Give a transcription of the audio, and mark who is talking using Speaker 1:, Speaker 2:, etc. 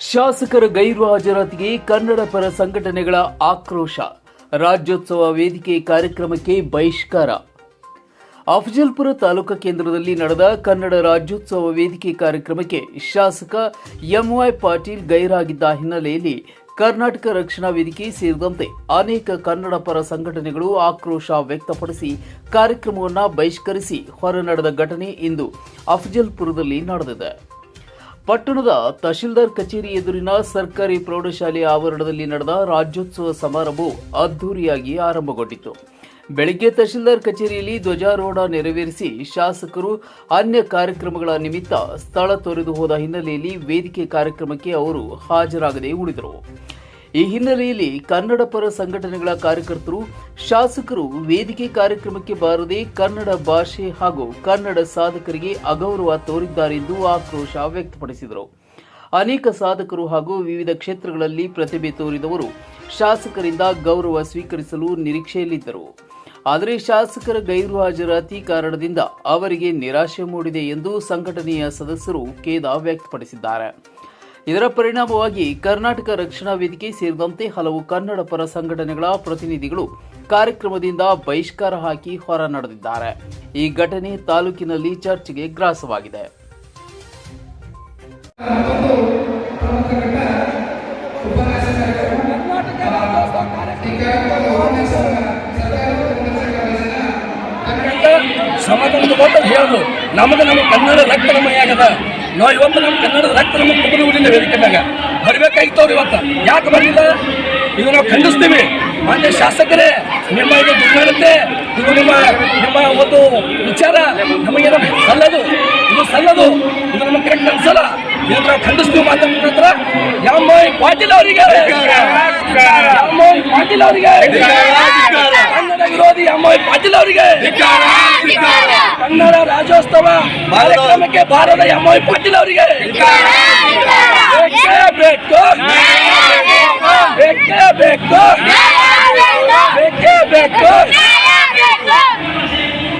Speaker 1: ಶಾಸಕರ ಗೈರು ಹಾಜರಾತಿಗೆ ಕನ್ನಡ ಪರ ಸಂಘಟನೆಗಳ ಆಕ್ರೋಶ. ರಾಜ್ಯೋತ್ಸವ ವೇದಿಕೆ ಕಾರ್ಯಕ್ರಮಕ್ಕೆ ಬಹಿಷ್ಕಾರ. ಅಫಜಲ್ಪುರ ತಾಲೂಕಾ ಕೇಂದ್ರದಲ್ಲಿ ನಡೆದ ಕನ್ನಡ ರಾಜ್ಯೋತ್ಸವ ವೇದಿಕೆ ಕಾರ್ಯಕ್ರಮಕ್ಕೆ ಶಾಸಕ ಎಂವೈ ಪಾಟೀಲ್ ಗೈರಾಗಿದ್ದ ಹಿನ್ನೆಲೆಯಲ್ಲಿ ಕರ್ನಾಟಕ ರಕ್ಷಣಾ ವೇದಿಕೆ ಸೇರಿದಂತೆ ಅನೇಕ ಕನ್ನಡ ಪರ ಸಂಘಟನೆಗಳು ಆಕ್ರೋಶ ವ್ಯಕ್ತಪಡಿಸಿ ಕಾರ್ಯಕ್ರಮವನ್ನು ಬಹಿಷ್ಕರಿಸಿ ಹೊರ ನಡೆದ ಘಟನೆ ಇಂದು ಅಫಜಲ್ಪುರದಲ್ಲಿ ನಡೆದಿದೆ. ಪಟ್ಟಣದ ತಹಶೀಲ್ದಾರ್ ಕಚೇರಿ ಎದುರಿನ ಸರ್ಕಾರಿ ಪ್ರೌಢಶಾಲೆಯ ಆವರಣದಲ್ಲಿ ನಡೆದ ರಾಜ್ಯೋತ್ಸವ ಸಮಾರಂಭವು ಅದ್ದೂರಿಯಾಗಿ ಆರಂಭಗೊಂಡಿತು. ಬೆಳಗ್ಗೆ ತಹಶೀಲ್ದಾರ್ ಕಚೇರಿಯಲ್ಲಿ ಧ್ವಜಾರೋಹಣ ನೆರವೇರಿಸಿ ಶಾಸಕರು ಅನ್ಯ ಕಾರ್ಯಕ್ರಮಗಳ ನಿಮಿತ್ತ ಸ್ಥಳ ತೊರೆದು ಹೋದ ಹಿನ್ನೆಲೆಯಲ್ಲಿ ವೇದಿಕೆ ಕಾರ್ಯಕ್ರಮಕ್ಕೆ ಅವರು ಹಾಜರಾಗದೆ ಉಳಿದರು. ಈ ಹಿನ್ನೆಲೆಯಲ್ಲಿ ಕನ್ನಡ ಪರ ಸಂಘಟನೆಗಳ ಕಾರ್ಯಕರ್ತರು, ಶಾಸಕರು ವೇದಿಕೆ ಕಾರ್ಯಕ್ರಮಕ್ಕೆ ಬಾರದೆ ಕನ್ನಡ ಭಾಷೆ ಹಾಗೂ ಕನ್ನಡ ಸಾಧಕರಿಗೆ ಅಗೌರವ ತೋರಿದ್ದಾರೆಂದು ಆಕ್ರೋಶ ವ್ಯಕ್ತಪಡಿಸಿದರು. ಅನೇಕ ಸಾಧಕರು ಹಾಗೂ ವಿವಿಧ ಕ್ಷೇತ್ರಗಳಲ್ಲಿ ಪ್ರತಿಭೆ ತೋರಿದವರು ಶಾಸಕರಿಂದ ಗೌರವ ಸ್ವೀಕರಿಸಲು ನಿರೀಕ್ಷೆಯಲ್ಲಿದ್ದರು. ಆದರೆ ಶಾಸಕರ ಗೈರು ಹಾಜರಾತಿ ಕಾರಣದಿಂದ ಅವರಿಗೆ ನಿರಾಶೆ ಮೂಡಿದೆ ಎಂದು ಸಂಘಟನೆಯ ಸದಸ್ಯರು ಖೇದ ವ್ಯಕ್ತಪಡಿಸಿದ್ದಾರೆ. ಇದರ ಪರಿಣಾಮವಾಗಿ ಕರ್ನಾಟಕ ರಕ್ಷಣಾ ವೇದಿಕೆ ಸೇರಿದಂತೆ ಹಲವು ಕನ್ನಡ ಪರ ಸಂಘಟನೆಗಳ ಪ್ರತಿನಿಧಿಗಳು ಕಾರ್ಯಕ್ರಮದಿಂದ ಬಹಿಷ್ಕಾರ ಹಾಕಿ ಹೊರ ನಡೆದಿದ್ದಾರೆ. ಈ ಘಟನೆ ತಾಲೂಕಿನಲ್ಲಿ ಚರ್ಚೆಗೆ ಗ್ರಾಸವಾಗಿದೆ.
Speaker 2: ನಮಗೆ ನಮ್ಮ ಕನ್ನಡ ರಕ್ತಮಯ ನಾವು ಇವತ್ತು ನಮ್ಮ ಕನ್ನಡದ ರಕ್ತ ನಮ್ಮ ಕುಟುಂಬ ಬಿಡಿಲ್ಲ ವೇದಿಕೆ ಮ್ಯಾಗ ಬರ್ಬೇಕಾಗಿತ್ತವ್ರು ಇವತ್ತು. ಯಾಕೆ ಬರಲಿಲ್ಲ? ಇದು ನಾವು ಖಂಡಿಸ್ತೀವಿ. ಮಾನ್ಯ ಶಾಸಕರೇ ನಿಮ್ಮ ಇದು ದುರ್ನಡತೆ ಇದು ನಿಮ್ಮ ನಿಮ್ಮ ಒಂದು ವಿಚಾರ. ನಮಗೆ ಸಲ್ಲದು. ಇದು ಸಲ್ಲದು. ಇದು ನಮ್ಮ ಕರೆಕ್ಟ್ ಅನ್ಸಲ್ಲ. ಇದನ್ನು ನಾವು ಖಂಡಿಸ್ತೀವಿ ಮಾತಾಡ್ತಿದ್ರ ಯಾವ ಪಾಟೀಲ್ ಅವರಿಗೆ. ಪಾಟೀಲ್ ಅವರಿಗೆ ಕನ್ನಡ ವಿರೋಧಿ ಯಾಮೋಯ್ ಪಾಟೀಲ್ ಅವರಿಗೆ ಕನ್ನಡ ರಾಜ್ಯೋತ್ಸವ ಕಾರ್ಯಕ್ರಮಕ್ಕೆ ಬಾರದ ಎಮ್ಮೋಯ್ ಪಾಟೀಲ್ ಅವರಿಗೆ. ಬೇಕು? ಬೇಕೇ? ಬೇಕು?